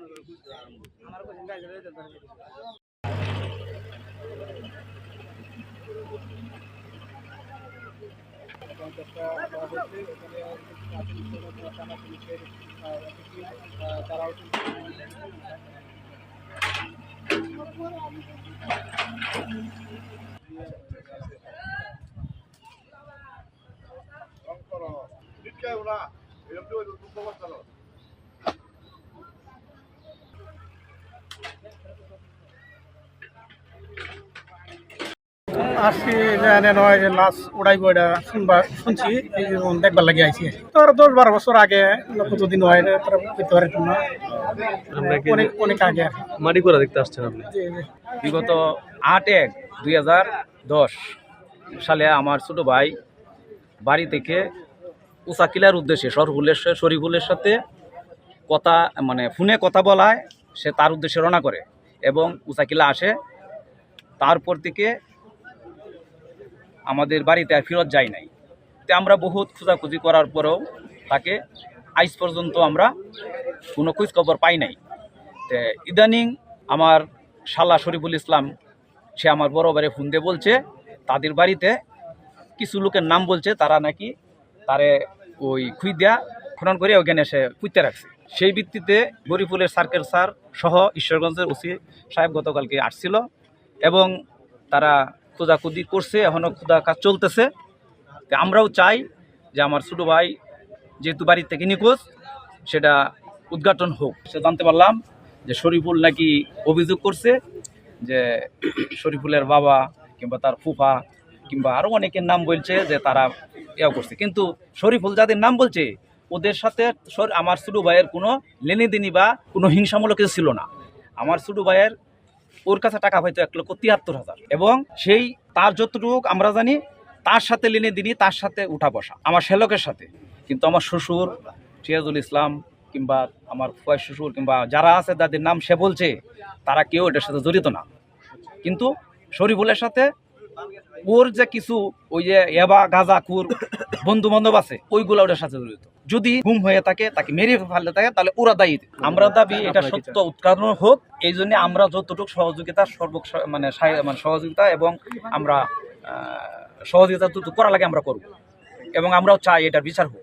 কাজ আমার কোচিং কাজ রয়েছে তার আসছি হয় যে লাশ উড়াইব এটা শুনবা শুনছি দেখবার লাগে আইছি তো আর দশ বারো বছর আগে কতদিন হয় তারা করতে পারে না অনেক অনেক আগে। মাটি করা দেখতে আসছেন আপনি। বিগত আট এক দুই হাজার দশ সালে আমার ছোট ভাই বাড়ি থেকে উসাকিলার উদ্দেশ্যে শরফুলের সা- শরীফুলের সাথে কথা মানে ফোনে কথা বলায় সে তার উদ্দেশ্যে রওনা করে এবং উসাকিলা আসে তারপর থেকে আমাদের বাড়িতে আর ফেরত যায় নাই। তো আমরা বহুত খোঁজাখুঁজি করার পরেও তাকে আইস পর্যন্ত আমরা কোনো খোঁজ খবর পাই নাই। তে ইদানিং আমার শালা শরীফুল ইসলাম, সে আমার বড় বাড়ি ফোন দিয়ে বলছে, তাদের বাড়িতে কিছু লোকের নাম বলছে, তারা নাকি তারে ওই খুই দেয়া খনন করে ওখানে সে পুঁতে রাখছে। সেই ভিত্তিতে গরিফুলের সার্কেল স্যার সহ ঈশ্বরগঞ্জের ওসি সাহেব গতকালকে আসছিল এবং তারা খোঁজাখুঁজি করছে এখনও খোঁজা কাজ চলতেছে আমরাও চাই যে আমার ছোটো ভাই যেহেতু বাড়ির থেকে নিখোঁজ, সেটা উদ্ঘাটন হোক। সে জানতে পারলাম যে শরীফুল নাকি অভিযোগ করছে যে শরীফুলের বাবা কিংবা তার ফুফা কিংবা আরও অনেকের নাম বলছে যে তারা ইয়া করছে। কিন্তু শরীফুল যাদের নাম বলছে, ওদের সাথে আমার ছোটো ভাইয়ের কোনো লেনিদেনি বা কোনো হিংসামূলক কিছু ছিল না। আমার ছোটো ভাইয়ের ওর কাছে টাকা হয়তো এক লক্ষ তিয়াত্তর হাজার। এবং সেই তার যতটুকু আমরা জানি, তার সাথে লেনে দিনই তার সাথে উঠা বসা, আমার শ্যালকের সাথে। কিন্তু আমার শ্বশুর সিরাজুল ইসলাম কিংবা আমার ফুয়াই শ্বশুর কিংবা যারা আছে তাদের নাম সে বলছে, তারা কেউ এটার সাথে জড়িত না। কিন্তু শরীফুলের সাথে ওর যে কিছু ওই যে এবা গাজা খুর বন্ধু বান্ধব আছে ওইগুলো ওটার সাথে জড়িত। যদি গুম হয়ে থাকে তাকে মেরে ফেলতে থাকে তাহলে ওরা দায়ী। আমরা দাবি এটা সত্য উৎকারণ হোক এই জন্য আমরা যতটুকু সহযোগিতা সর্ব মানে মানে সহযোগিতা এবং আমরা সহযোগিতা যতটুকু করা লাগে আমরা করব। এবং আমরাও চাই এটার বিচার হোক।